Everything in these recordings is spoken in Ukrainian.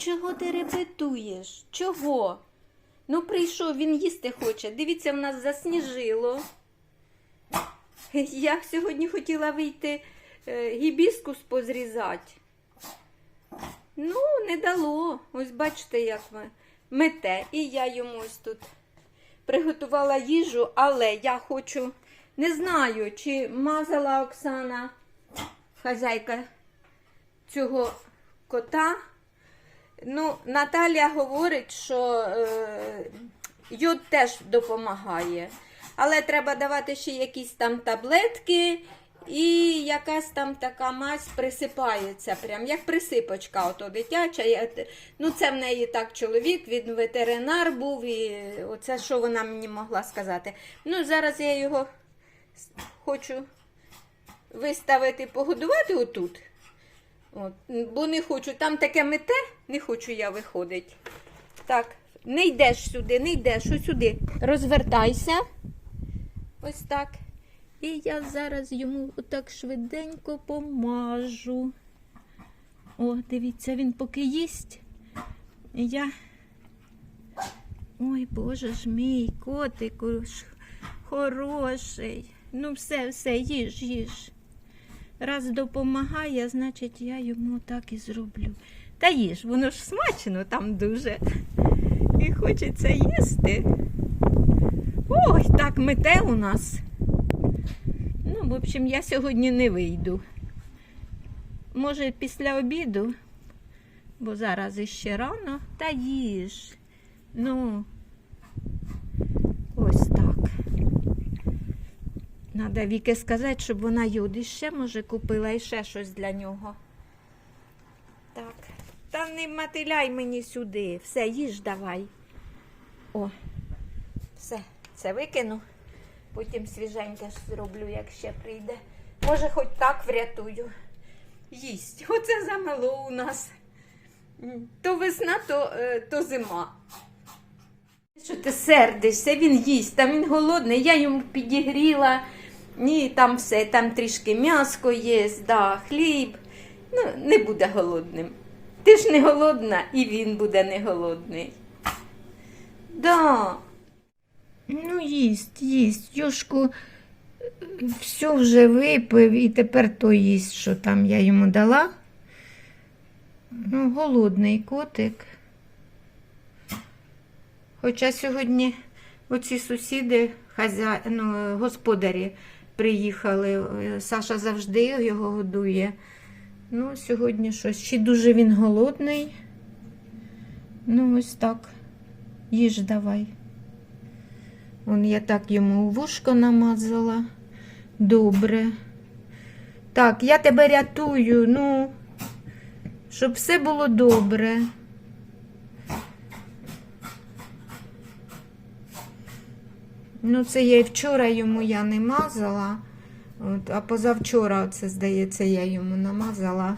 чого ти репетуєш? Чого? Ну, прийшов, він їсти хоче. Дивіться, в нас засніжило. Я сьогодні хотіла вийти е, гібіскус позрізати. Ну, не дало. Ось бачите, як ви мете. І я йому ось тут приготувала їжу, але я хочу, не знаю, чи мазала Оксана, хазяйка цього кота. Ну, Наталя говорить, що е, йод теж допомагає. Але треба давати ще якісь там таблетки, і якась там така мазь присипається, прям як присипочка, ото дитяча. Ну, це в неї так чоловік, він ветеринар був, і оце що вона мені могла сказати. Ну, зараз я його хочу виставити, погодувати отут. От, бо не хочу, там таке мете, не хочу я виходить. Так, не йдеш сюди, не йдеш, ось сюди. Розвертайся. Ось так. І я зараз йому отак швиденько помажу. О, дивіться, він поки їсть. Я. Ой, боже ж мій, котику ж хороший. Ну, все, все, їж, їж. Раз допомагає, значить я йому так і зроблю. Та їж, воно ж смачно там дуже. І хочеться їсти. Ой, так мете у нас. Ну, в общем, я сьогодні не вийду. Може, після обіду, бо зараз іще рано, та їж. Ну, ось так. Надо Віки сказати, щоб вона йод іще, може, купила і ще щось для нього. Так. Та не мотиляй мені сюди. Все, їж давай. О, все, це викину. Потім свіженьке зроблю, як ще прийде. Може, хоч так врятую. Їсть. Оце замело у нас. То весна, то, е, то зима. Що ти сердишся, він їсть, там він голодний, я йому підігріла. Ні, там все, там трішки м'яско є, да, хліб. Ну, не буде голодним. Ти ж не голодна, і він буде не голодний. Да. Ну, їсть, їсть. Юшку все вже випив і тепер то їсть, що там я йому дала. Ну, голодний котик. Хоча сьогодні оці сусіди, хазя... ну, господарі приїхали. Е, Саша завжди його годує. Ну, сьогодні щось. Чи дуже він голодний. Ну, ось так. Їж давай. Он я так йому вушко намазала. Добре. Так, я тебе рятую, ну, щоб все було добре. Ну, це я і вчора йому я не мазала, от, а позавчора, це, здається, я йому намазала.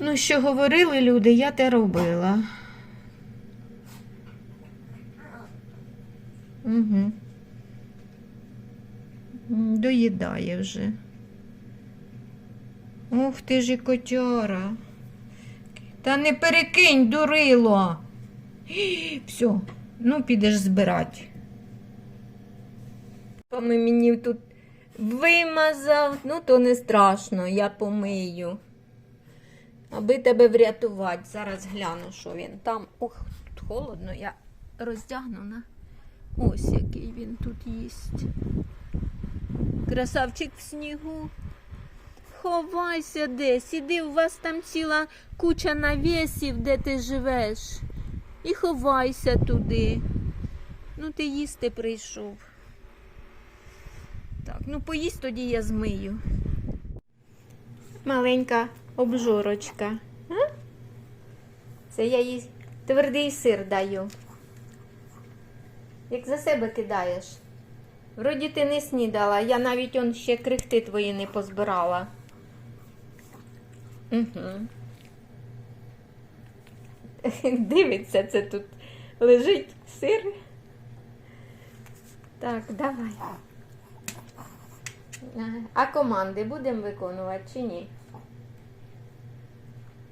Ну, що говорили люди, я те робила. Угу. Доїдає вже. Ух ти ж і котяра. Та не перекинь, дурило. Все, ну підеш збирати. Ми мені тут вимазав, ну то не страшно, я помию. Аби тебе врятувати. Зараз гляну, що він там. Ох, тут холодно, я роздягнена. Ось який він тут їсть. Красавчик в снігу. Ховайся десь, іди, у вас там ціла куча навісів, де ти живеш. І ховайся туди. Ну, ти їсти прийшов. Так, ну поїсть тоді я змию. Маленька обжорочка. А? Це я їй твердий сир даю. Як за себе кидаєш. Вроді ти не снідала, я навіть он ще крихти твої не позбирала. Угу. Дивиться, це тут лежить сир. Так, давай. А команди будемо виконувати чи ні?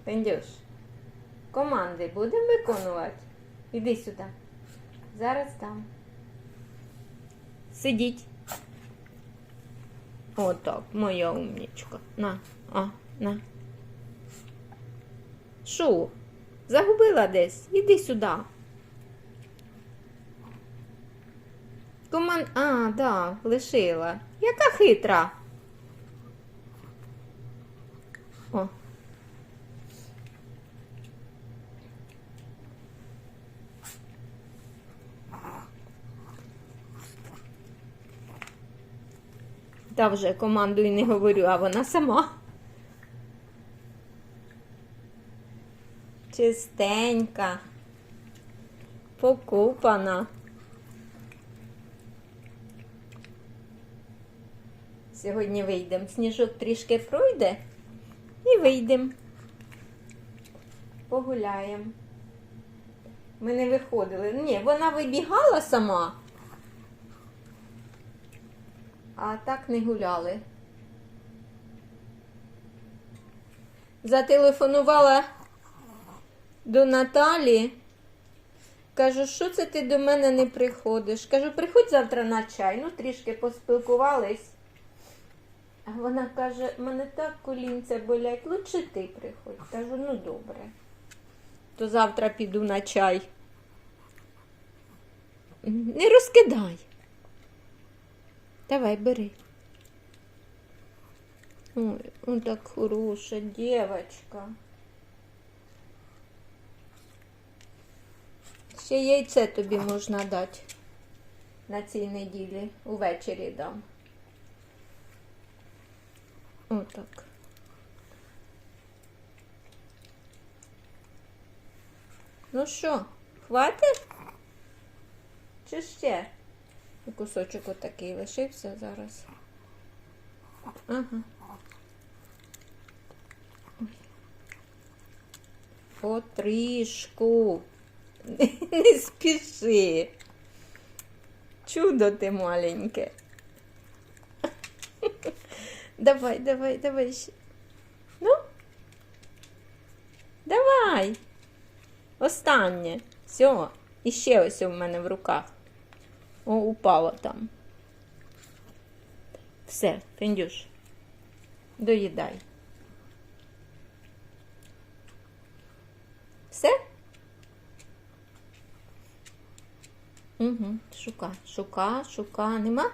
Пендюш, команди будемо виконувати? Іди сюди. Зараз там. Сидіть. Отак, моя умнічка. На, а, на. Що? Загубила десь? Іди сюди. Коман... А, да, лишила. Яка хитра. О. Та вже команду і не говорю, а вона сама. Чистенька. Покупана. Сьогодні вийдемо. Сніжок трішки пройде і вийдемо. Погуляємо. Ми не виходили. Ні, вона вибігала сама. А так не гуляли. Зателефонувала до Наталі. Кажу, що це ти до мене не приходиш? Кажу, приходь завтра на чай. Ну, трішки поспілкувались. А вона каже, мене так колінця болять, лучше ти приходь. Кажу, ну добре. То завтра піду на чай. Не розкидай. Давай, бери. Ой, он так хороша дівчинка. Ще яйце тобі можна дати на цій неділі. Увечері дам. Отак. Ну що, хватить? Чи ще? Кусочок отакий лишився зараз. Ага. Потрішку. Не спіши. Чудо ти маленьке. Давай, давай, давай ще. Ну? Давай. Останнє. Все. І ще ось у мене в руках. О, упало там. Все, Фендюш. Доїдай. Все? Угу. Шука, шука, шука. Нема?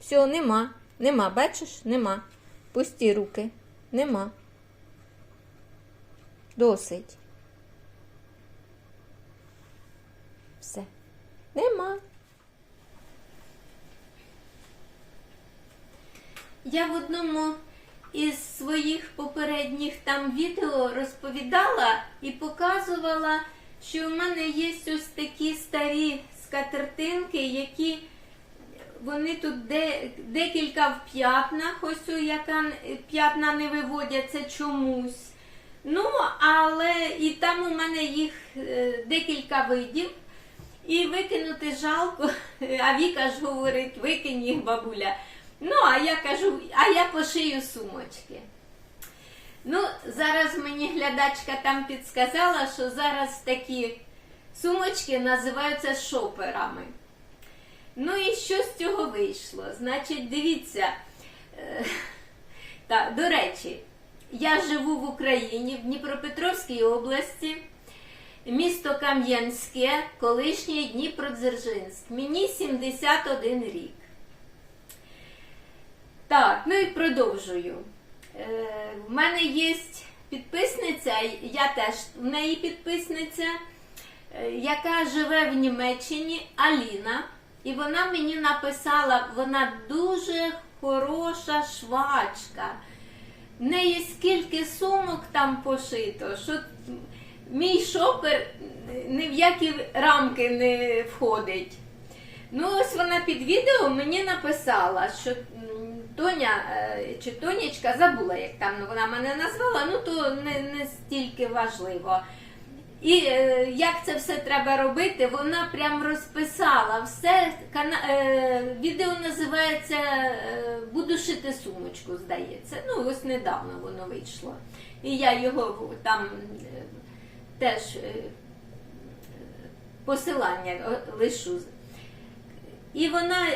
Все, нема. Нема, бачиш? Нема. Пусті руки. Нема. Досить. Все. Нема. Я в одному із своїх попередніх там відео розповідала і показувала, що в мене є ось такі старі скатертинки, які вони тут де, декілька в п'ятнах, ось яка п'ятна не виводяться чомусь. Ну, але і там у мене їх е, декілька видів. І викинути жалко, а Віка ж говорить, викинь їх бабуля. Ну, а я кажу, а я пошию сумочки. Ну, зараз мені глядачка там підсказала, що зараз такі сумочки називаються шоперами. Ну і що з цього вийшло? Значить, дивіться, е, та, до речі, я живу в Україні, в Дніпропетровській області, місто Кам'янське, колишній Дніпродзержинськ. Мені 71 рік. Так, ну і продовжую. Е, в мене є підписниця, я теж в неї підписниця, е, яка живе в Німеччині, Аліна. І вона мені написала, вона дуже хороша швачка. В неї скільки сумок там пошито, що мій шопер ні в які рамки не входить. Ну, ось вона під відео мені написала, що Тоня е, чи Тонічка забула, як там вона мене назвала, ну то не, не стільки важливо. І е, як це все треба робити, вона прям розписала все. Е, відео називається е, Буду шити сумочку, здається. Ну, ось недавно воно вийшло. І я його там теж посилання лишу. І вона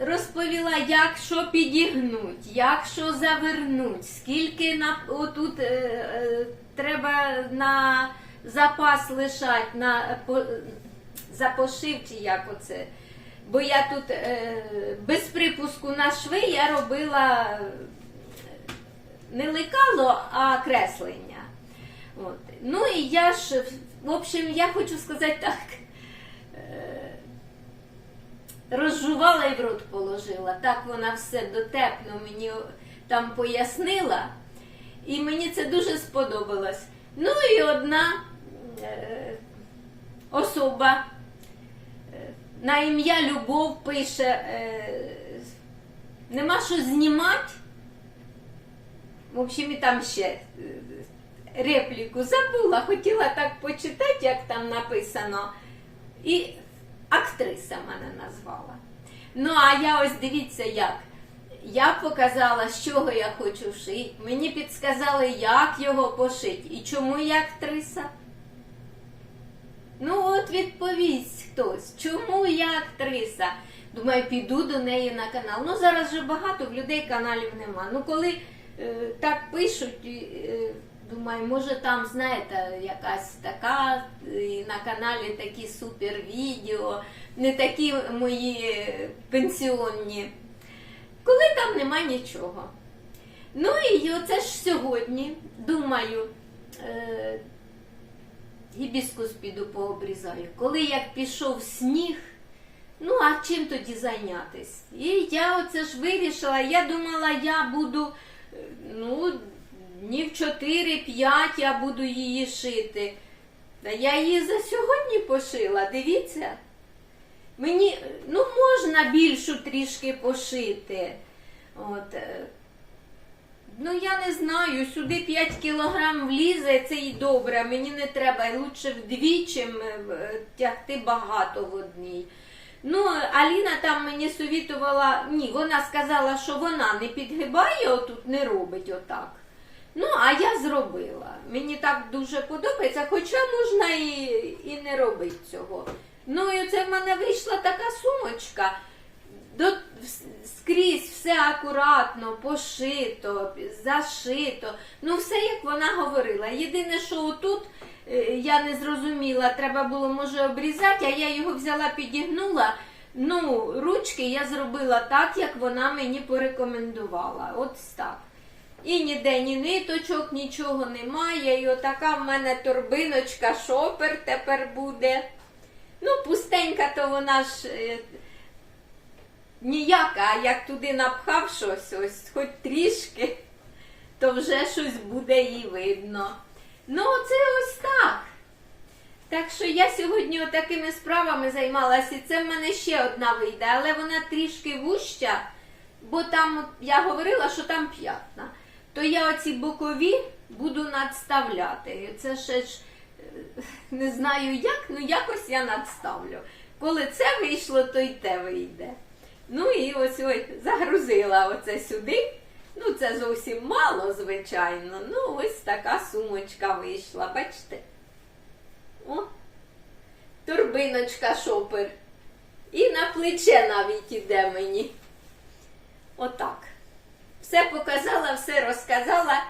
розповіла, як що підігнуть, як що завернуть, скільки на отут е, е, треба на запас лишати, на за пошив чи як оце. Бо я тут е, без припуску на шви я робила е, не лекало, а креслення. От. Ну і я ж, в общем, я хочу сказати так. е, Розжувала і в рот положила. Так вона все дотепно мені там пояснила. І мені це дуже сподобалось. Ну і одна особа е, на ім'я Любов пише: е, нема що знімати. В общем, і там ще е, репліку забула, хотіла так почитати, як там написано. І актриса мене назвала. Ну, а я ось дивіться як. Я показала, з чого я хочу шити. Мені підсказали, як його пошити. І чому я актриса? Ну, от відповість хтось, чому я актриса? Думаю, піду до неї на канал. Ну, зараз же багато в людей каналів нема. Ну, коли е, так пишуть, е, думаю, може там, знаєте, якась така, і на каналі такі супер відео, не такі мої е, пенсіонні. Коли там нема нічого. Ну і оце ж сьогодні, думаю, е, гібіскус піду пообрізаю. Коли як пішов сніг, ну а чим тоді зайнятись? І я оце ж вирішила, я думала, я буду, е, ну, днів 4-5 я буду її шити. Та я її за сьогодні пошила, дивіться. Мені ну, можна більшу трішки пошити. От. Ну, я не знаю, сюди 5 кілограм влізе, це і добре. Мені не треба лучше вдвічі е, тягти багато в одній. Ну, Аліна там мені совітувала, ні, вона сказала, що вона не підгибає, отут не робить отак. Ну, а я зробила. Мені так дуже подобається, хоча можна і, і не робити цього. Ну, і це в мене вийшла така сумочка. До, скрізь все акуратно, пошито, зашито. Ну, все, як вона говорила. Єдине, що отут е, я не зрозуміла, треба було, може, обрізати, а я його взяла, підігнула. Ну, ручки я зробила так, як вона мені порекомендувала. От так. І ніде ні ниточок, нічого немає. І отака в мене торбиночка, шопер тепер буде. Ну, пустенька, то вона ж е, ніяка, а як туди напхав щось, ось хоч трішки, то вже щось буде і видно. Ну, це ось так. Так що я сьогодні отакими справами займалася, і це в мене ще одна вийде, але вона трішки вуща, бо там я говорила, що там п'ятна. То я оці бокові буду надставляти. Це ще ж е, не знаю як, ну якось я надставлю. Коли це вийшло, то й те вийде. І ось загрузила оце сюди. Ну, це зовсім мало, звичайно. Ну, ось така сумочка вийшла, бачите? О, торбиночка шопер. І на плече навіть іде мені. Отак. Все показала, все розказала.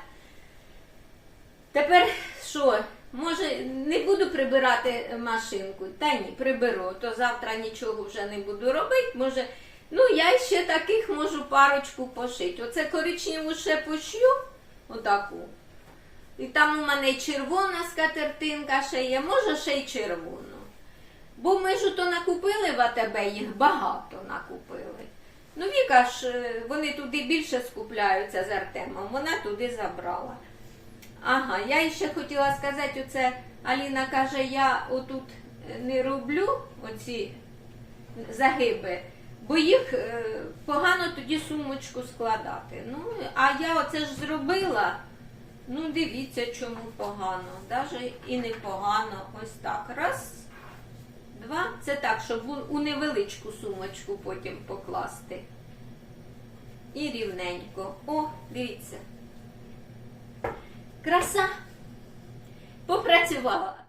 Тепер що? Може, не буду прибирати машинку? Та ні, приберу. То завтра нічого вже не буду робити. Може, ну я ще таких можу парочку пошити. Оце коричневу ще пошью, отаку. І там у мене червона скатертинка ще є, може ще й червону. Бо ми ж то накупили в АТБ, їх багато накупили. Ну, Віка ж, е, вони туди більше скупляються з Артемом, вона туди забрала. Ага, я ще хотіла сказати, оце Аліна каже, я отут не роблю оці загиби, бо їх е, погано тоді сумочку складати. Ну, а я оце ж зробила. Ну, дивіться, чому погано. Даже і не погано. Ось так. Раз, два. Це так, щоб у невеличку сумочку потім покласти. І рівненько. О, дивіться. Краса. Попрацювала.